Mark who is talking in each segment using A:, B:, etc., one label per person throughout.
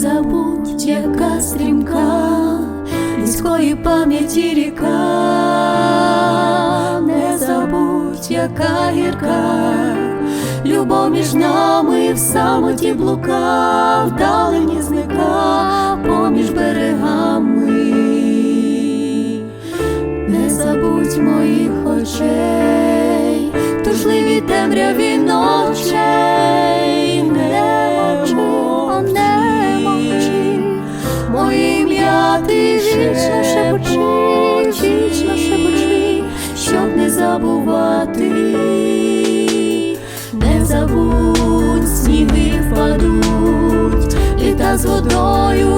A: забудь, яка стрімка, міської пам'яті ріка, не забудь, яка гірка, любов між нами в самоті блука, вдалені зника поміж берегами. Не забудь моїх очей, тужливі темряві забувати, не забудь, сніги впадуть, літа з водою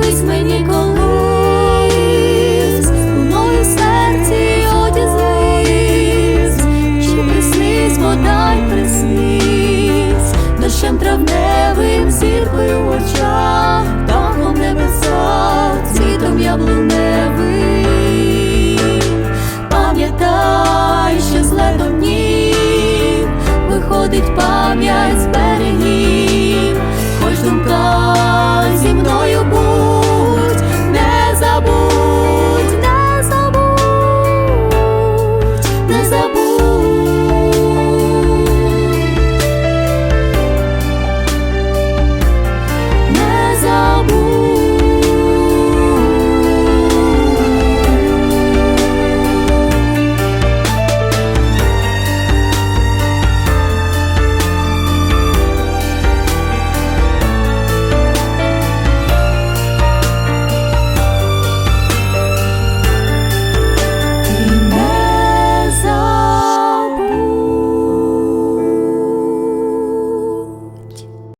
A: Одізвись мені колись, луною в серці одізвись, чи приснись, бодай приснись, дощем травневим, зіркою в очах, дахом небеса, цвітом яблуневим. Пам'ятай, що з летом днів виходить пам'ять